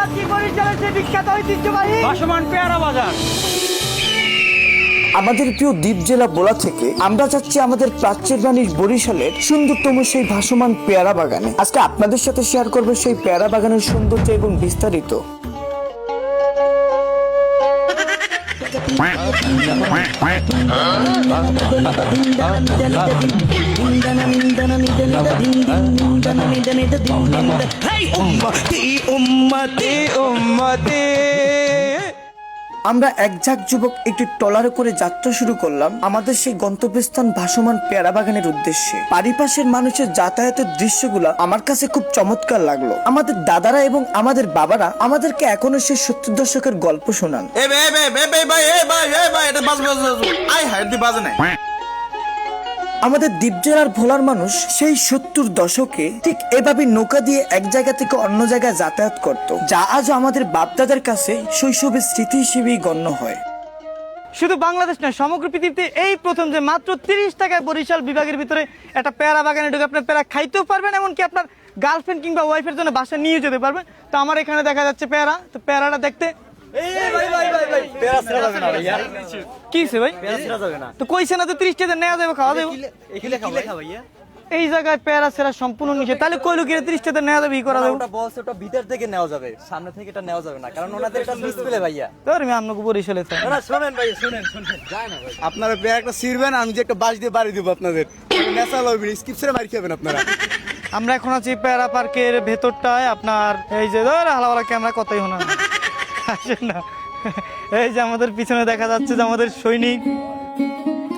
বরিশালের বিখ্যাত ঐতিহ্যবাহী? ভাসমান পেয়ারা বাজার। আমাদের প্রিয় দ্বীপ জেলা বোলা থেকে আমরা যাচ্ছি আমাদের প্রাচ্যের বাণীর বরিশালের সুন্দরতম সেই ভাসমান পেয়ারা বাগানে। আজকে আপনাদের সাথে শেয়ার করব সেই পেয়ারা বাগানের সৌন্দর্য এবং বিস্তারিত। আমরা এক ঝাঁক যুবক একটি ট্রলারে করে যাত্রা শুরু করলাম। আমাদের সেই গন্তব্যস্থান ভাসমান পেয়ারা বাগানের উদ্দেশ্যে। পারিপাশের মানুষের যাতায়াতের দৃশ্যগুলো আমার কাছে খুব চমৎকার লাগল। আমাদের দাদারা এবং আমাদের বাবারা আমাদেরকে এখনও সেই সত্তর দশকের গল্প শোনান। আমাদের দ্বীপ জেলার ভোলার মানুষ সেই সত্তর দশকে ঠিক এভাবে নৌকা দিয়ে এক জায়গা থেকে অন্য জায়গায় যাতায়াত করত, যা আজ আমাদের বাপদাদার কাছে শৈশবের স্মৃতি হিসেবেই গণ্য হয়। শুধু বাংলাদেশ নয়, সমগ্র পৃথিবীতে এই প্রথম যে মাত্র তিরিশ টাকায় বরিশাল বিভাগের ভিতরে একটা পেয়ারা বাগানে ঢুকে আপনার পেয়ারা খাইতেও পারবেন, এমনকি আপনার গার্লফ্রেন্ড কিংবা ওয়াইফের জন্য বাসা নিয়ে যেতে পারবেন। তো আমার এখানে দেখা যাচ্ছে পেয়ারা, তো পেয়ারাটা দেখতে কি হইছে ভাই? তো কইছে না তো ত্রিশ টাকা নেওয়া যাবে খাওয়া যাবে? এই জায়গায় পেয়ারা সেরা সম্পূর্ণ নিচে তাহলে কইলো কি ত্রিশ নেওয়া যাবে করা যাবে? ওটা বলছে ওটা ভিতর থেকে নেওয়া যাবে সামনে থেকে এটা নেওয়া যাবে না কারণ ওনাদের এটা ডিসপ্লে ভাইয়া। তোর আমি আপনাকে বরিশালে না শুনেন ভাই শুনেন শুনেন। যায় না ভাই আপনারা পেয়ার একটা ছিড়বেন আমি যে একটা বাস দিয়ে বাড়ি দেবো আপনাদের। স্কিপ ছেড়ে মারি খাবেন আপনারা। আমরা এখন আছি প্যারা পার্কের ভেতরটায় আপনার এই যে ধর হালাওয়ালা ক্যামেরা কতই হোনা আসেন না। এই যে আমাদের পিছনে দেখা যাচ্ছে যে আমাদের সৈনিক।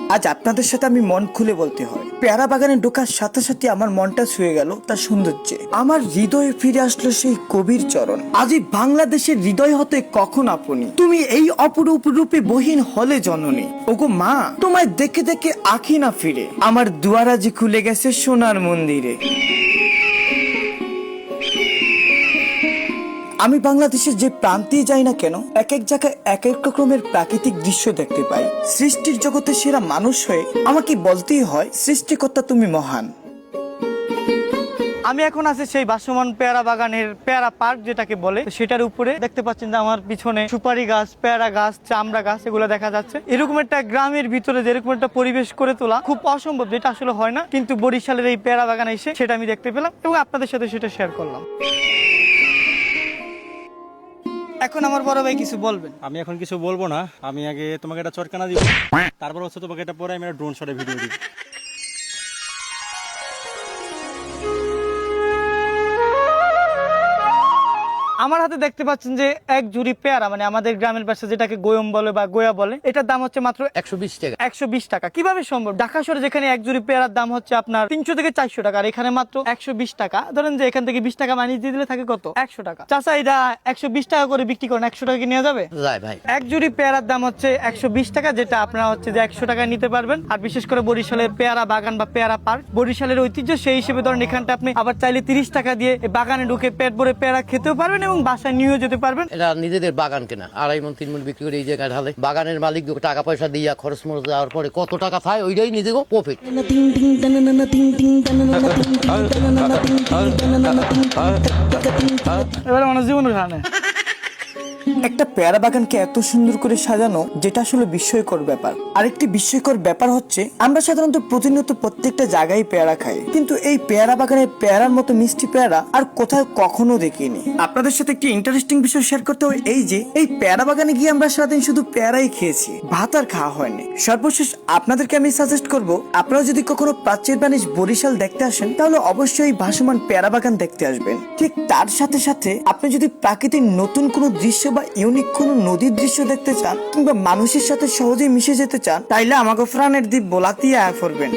আজ আপনাদের সাথে আমি মন খুলে বলতে হয়। পেয়ারা বাগানে ঢোকার সাথে সাথে আমার মনটা ছুঁয়ে গেল তার সৌন্দর্যে। আমার হৃদয়ে ফিরে আসলো সেই কবির চরণ। আজ এই বাংলাদেশের হৃদয় হতে কখন আপনি? তুমি এই অপরূপ রূপে বহীন হলে জননী। ওগো মা, তোমায় দেখে দেখে আখি না ফিরে। আমার দুয়ারাজি খুলে গেছে সোনার মন্দিরে। আমি বাংলাদেশের যে প্রান্তেই যাই না কেন এক এক জায়গায় এক এক রকমের প্রাকৃতিক দৃশ্য দেখতে পাই। সৃষ্টির জগতে সেরা মানুষ হয়ে আমাকে বলতেই হয়, সৃষ্টিকর্তা তুমি মহান। আমি এখন আছি সেই বাসমান পেয়ারা বাগানের পেয়ারা পার্ক যেটাকে বলে, সেটার উপরে দেখতে পাচ্ছেন যে আমার পিছনে সুপারি গাছ, পেয়ারা গাছ, চামড়া গাছ, এগুলো দেখা যাচ্ছে। এরকম একটা গ্রামের ভিতরে যেরকম একটা পরিবেশ করে তোলা খুব অসম্ভব, যেটা আসলে হয় না। কিন্তু বরিশালের এই পেয়ারা বাগানে এসে সেটা আমি দেখতে পেলাম এবং আপনাদের সাথে সেটা শেয়ার করলাম। এখন আমার বড় ভাই কিছু বলবেন? আমি এখন কিছু বলব না। আমি আগে তোমাকে একটা চটকানা দিব। তারপর হচ্ছে তোমাকে এটা পরে আমি একটা ড্রোন শটে ভিডিও দিব। আমার হাতে দেখতে পাচ্ছেন যে এক জুড়ি পেয়ারা মানে আমাদের গ্রামের পাশে যেটাকে গোয়ম বলে বা গোয়া বলে এটার দাম হচ্ছে মাত্র একশো বিশ টাকা। একশো বিশ টাকা। কীভাবে সম্ভব? ঢাকা শহরে যেখানে এক জুড়ি পেয়ারার দাম হচ্ছে আপনার তিনশো থেকে চারশো টাকা আর এখানে মাত্র একশো বিশ টাকা। ধরেন যে এখান থেকে বিশ টাকা মাইনাস দিয়ে দিলে থাকে কত? একশো টাকা। চাষা এটা একশো বিশ টাকা করে বিক্রি করেন একশো টাকা কি নেওয়া যাবে? ভাই। এক জুড়ি পেয়ারার দাম হচ্ছে একশো বিশ টাকা যেটা আপনারা হচ্ছে যে একশো টাকায় নিতে পারবেন। আর বিশেষ করে বরিশালের পেয়ারা বাগান বা পেয়ারা পার্ক বরিশালের ঐতিহ্য সেই হিসেবে ধরেন এখানটা আপনি আবার চাইলে তিরিশ টাকা দিয়ে বাগানে ঢুকে পেট ভরে পেয়ারা খেতেও পারবেন এবং বাসায় নিয়েও যেতে পারবেন। এটা নিজেদের বাগান কেনা। আড়াই মন তিন মন বিক্রি করে এই জায়গায় ঢালে। বাগানের মালিক টাকা পয়সা দিয়ে খরচ মরচ দেওয়ার পরে কত টাকা পায় ওইটাই নিজেকে প্রফিট এবার মানুষ জীবন খানে একটা পেয়ারা বাগানকে এত সুন্দর করে সাজানো, যেটা আসলে বিস্ময়কর ব্যাপার। আরেকটি বিস্ময়কর ব্যাপার হচ্ছে, আমরা সাধারণত প্রতিনিয়ত প্রত্যেকটা জায়গায় পেয়ারা খাই। কিন্তু এই পেয়ারা বাগানের পেয়ারার মতো মিষ্টি পেয়ারা আর কোথাও কখনো দেখিনি। আপনাদের সাথে একটি ইন্টারেস্টিং বিষয় শেয়ার করতে হয় এই যে, এই পেয়ারা বাগানে গিয়ে আমরা সারাদিন শুধু পেয়ারাই খেয়েছি, ভাত আর খাওয়া হয়নি। সর্বশেষ আপনাদেরকে আমি সাজেস্ট করব, আপনারা যদি কখনো প্রাচ্যের বাণিজ্য বরিশাল দেখতে আসেন, তাহলে অবশ্যই ভাসমান পেয়ারা বাগান দেখতে আসবেন। ঠিক তার সাথে সাথে আপনি যদি প্রাকৃতিক নতুন কোনো দৃশ্য বা ইউনিক কোনো নদীর দৃশ্য দেখতে চান কিংবা মানুষের সাথে সহজেই মিশে যেতে চান, তাইলে আমাকে ফ্রানের দ্বীপ বোলাতিয়া করবেন।